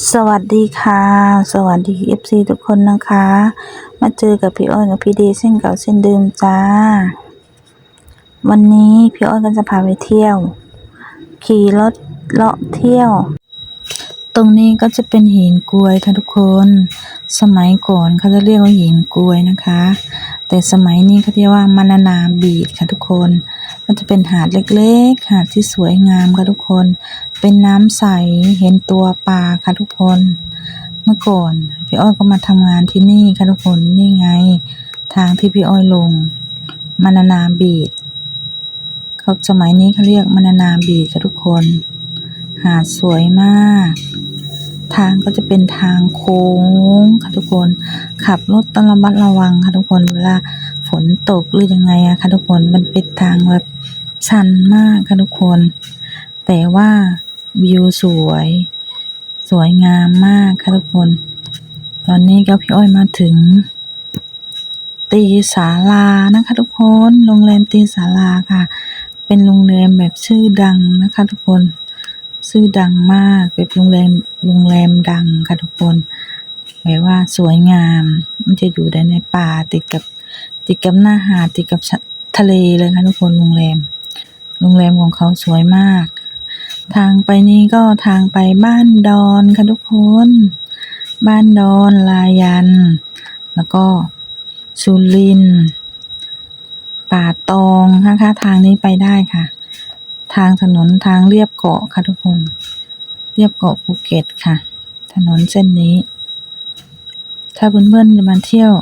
สวัสดีค่ะ สวัสดี FC ทุกคนนะคะ มาเจอกับพี่อ้อยกับพี่เดย์เส้นเก่าเส้นเดิมจ้า วันนี้พี่อ้อยก็จะพาไปเที่ยว ขี่รถเลาะเที่ยว ตรงนี้ก็จะเป็นหินกลวยค่ะทุกคน สมัยก่อนเขาจะเรียกว่าหินกลวยนะคะ แต่สมัยนี้เขาเรียกว่ามานานาบีดค่ะทุกคน มันจะเป็นหาดเล็กๆ หาดที่สวยงามค่ะทุกคน เป็นน้ำใส เห็นตัวปลาค่ะทุกคน เมื่อก่อนพี่อ้อยก็มาทำงานที่นี่ค่ะทุกคน นี่ไง ทางที่พี่อ้อยลง มานานาบีดเขาสมัยนี้เขาเรียกมานานาบีดค่ะทุกคน หาดสวยมาก ทางก็จะเป็นทางโค้งค่ะทุกคน ขับรถต้องระมัดระวังค่ะทุกคน เวลา นตกหรือยังไงอะค่ะทุกคนมันเป็นทางแบบชันมากค่ะทุกคน แต่ว่าวิวสวย สวยงามมากค่ะทุกคน ตอนนี้ก็พี่อ้อยมาถึง ตีศาลานะคะทุกคนโรงแรมตีศาลาค่ะ เป็นโรงแรมแบบชื่อดังนะคะทุกคนชื่อดังมากเป็นโรงแรมโรงแรมดังค่ะทุกคนแบบว่าสวยงาม มันจะอยู่ในป่าติดกับ ติดกับหน้าหาดติดกับทะเลเลยค่ะทุกคนโรงแรม โรงแรมของเขาสวยมาก ทางไปนี้ก็ทางไปบ้านดอนค่ะทุกคน บ้านดอนลายัน แล้วก็สุรินป่าตองนะคะทางนี้ไปได้ค่ะ ทางถนนทางเรียบเกาะค่ะทุกคน เรียบเกาะภูเก็ตค่ะ ถนนเส้นนี้ ถ้าเพื่อนๆจะมาเที่ยว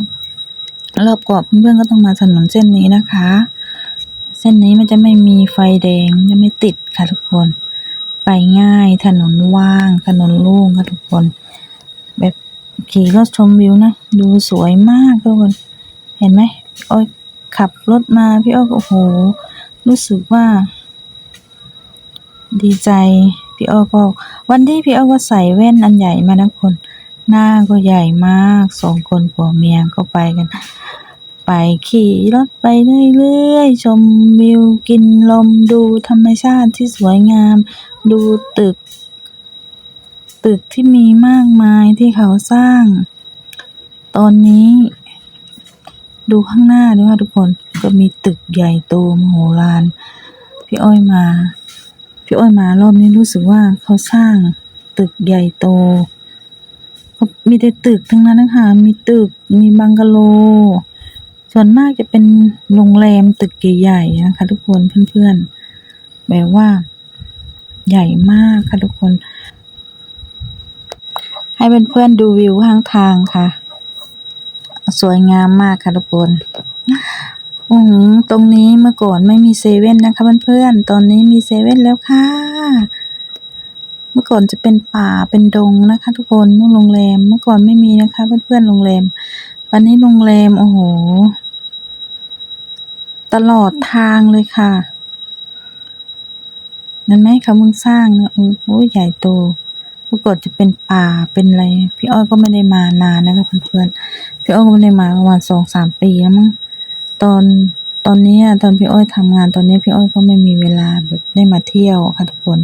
รอบเกาะเพื่อนๆก็ต้องมาถนนเส้นนี้นะคะ เส้นนี้มันจะไม่มีไฟแดงจะไม่ติดค่ะทุกคน ไปง่ายถนนว่างถนนโล่งค่ะทุกคน แบบขี่รถชมวิวนะ ดูสวยมากทุกคน เห็นไหมพี่อ้อยขับรถมาพี่อ้อยโอ้โห รู้สึกว่า ดีใจพี่อ้อก็วันที่พี่อ้อก็ใส่แว่นอันใหญ่มานะคน หน้าก็ใหญ่มากสองคนผัวเมียก็ไปกัน ไปขี่รถไปเรื่อยๆ ชมวิวกินลมดูธรรมชาติที่สวยงาม ดูตึก ตึกที่มีมากมายที่เขาสร้าง ตอนนี้ ดูข้างหน้าด้วยค่ะทุกคนก็มีตึกใหญ่โตมโหฬารพี่อ้อยมา พี่อ้อยมารอบนี้รู้สึกว่าเขาสร้างตึกใหญ่โตมีแต่ตึกทั้งนั้นนะคะ มีตึก มีบังกะโล ส่วนมากจะเป็นโรงแรมตึกใหญ่ๆนะคะ ทุกคนเพื่อนๆแบบว่า ใหญ่มากค่ะทุกคน ให้เพื่อนๆดูวิวข้างทางค่ะ สวยงามมากค่ะทุกคนอือหือตรงนี้เมื่อก่อนไม่มีเซเว่นนะคะเพื่อนๆ ตอนนี้มีเซเว่นแล้วค่ะ เมื่อก่อนจะเป็นป่าเป็นดงนะคะ ทุกคนโรงแรม เมื่อก่อนไม่มีนะคะ เพื่อนๆ โรงแรม วันนี้โรงแรม โอ้โห ตลอดทางเลยค่ะนั่นไหมเขาเพิ่งสร้างนะโอ้โหใหญ่โตเมื่อก่อนจะเป็นป่าเป็นอะไร พี่อ้อยก็ไม่ได้มานานนะคะเพื่อนๆพี่อ้อยก็ไม่ได้มาประมาณสองสามปีแล้วมั้งตอนตอนนี้ตอนพี่อ้อยทำงานตอนนี้พี่อ้อยก็ไม่มีเวลาแบบได้มาเที่ยวค่ะทุกคน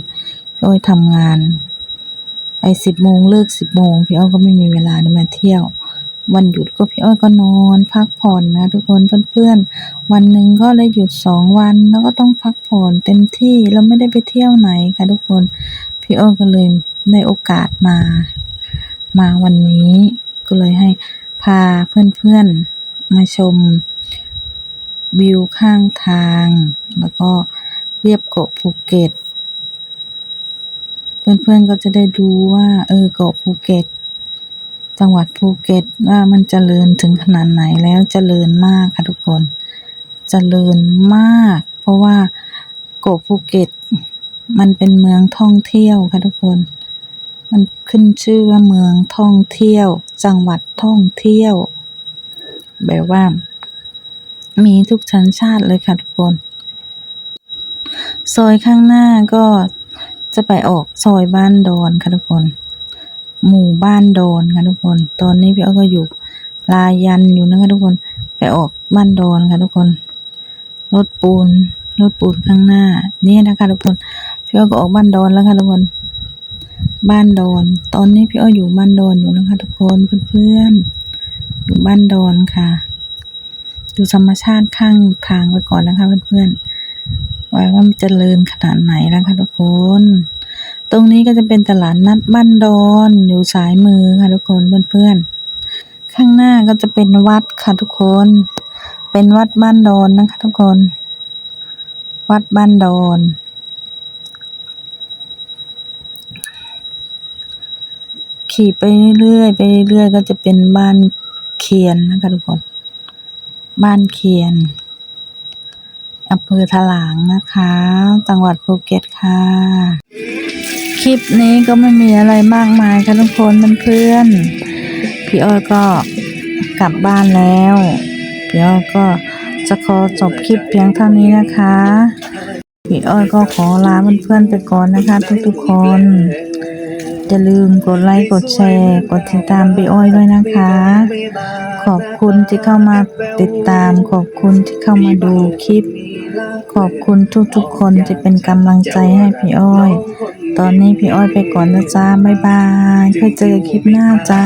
พี่อ้อยทำงานไปสิบโมงเลิกสิบโมงพี่อ้อยก็ไม่มีเวลาได้มาเที่ยว วันหยุดก็พี่อ้อยก็นอนพักผ่อนนะ ทุกคนเพื่อนๆ วันหนึ่งก็ได้หยุดสองวัน แล้วก็ต้องพักผ่อนเต็มที่เราไม่ได้ไปเที่ยวไหนค่ะทุกคน พี่อ้อยก็เลยได้โอกาสมา มาวันนี้ก็เลยให้พาเพื่อนๆมาชมวิวข้างทาง แล้วก็เรียบเกาะภูเก็ต เพื่อนๆก็จะได้ดูว่า เออเกาะภูเก็ต จังหวัดภูเก็ตว่ามันเจริญถึงขนาดไหนแล้วเจริญมากค่ะทุกคน เจริญมาก เพราะว่าเกาะภูเก็ต มันเป็นเมืองท่องเที่ยวค่ะทุกคน มันขึ้นชื่อว่าเมืองท่องเที่ยว จังหวัดท่องเที่ยว แบบว่า มีทุกชั้นชาติเลยค่ะทุกคนซอยข้างหน้าก็จะไปออกซอยบ้านดอนค่ะทุกคน หมู่บ้านดอนค่ะทุกคน ตอนนี้พี่อ้อยก็อยู่ลายันอยู่นะคะทุกคน ไปออกบ้านดอนค่ะทุกคน รถปูน รถปูนข้างหน้า นี่นะคะทุกคน พี่อ้อยก็ออกบ้านดอนแล้วค่ะทุกคน บ้านดอน ตอนนี้พี่อ้อยอยู่บ้านดอนอยู่นะคะ ทุกคนเพื่อนๆ อยู่บ้านดอนค่ะ ดูธรรมชาติข้างทางไปก่อนนะคะเพื่อนๆไว้ว่ามันเจริญขนาดไหนนะคะทุกคน รงนี้ก็จะเป็นตลาดนัดบ้านดอนอยู่สายมือค่ะทุกคนเพื่อนๆ ข้างหน้าก็จะเป็นวัดค่ะทุกคน เป็นวัดบ้านดอนนะคะทุกคน วัดบ้านดอนขี่ไปเรื่อยๆไปเรื่อยๆก็จะเป็นบ้านเคียนนะคะทุกคน บ้านเคียนอำเภอถลางนะคะ จังหวัดภูเก็ตค่ะ ลิปนี้ก็ไม่มีอะไรมากมายค่ะทุกคนเพื่อนๆพี่อ้อยก็กลับบ้านแล้วพี่อ้อยก็จะขอจบคลิปเพียงเท่านี้นะคะพี่อ้อยก็ขอลาเพื่อนๆไปก่อนนะคะ ทุกๆคนอย่าลืมกดไลค์กดแชร์กดติดตามพี่อ้อยด้วยนะคะ ขอบคุณที่เข้ามาติดตาม ขอบคุณที่เข้ามาดูคลิป ขอบคุณทุกๆคนที่เป็นกำลังใจให้พี่อ้อย ตอนนี้พี่อ้อยไปก่อนนะจ้าบ๊ายบายค่อยเจอคลิปหน้าจ้า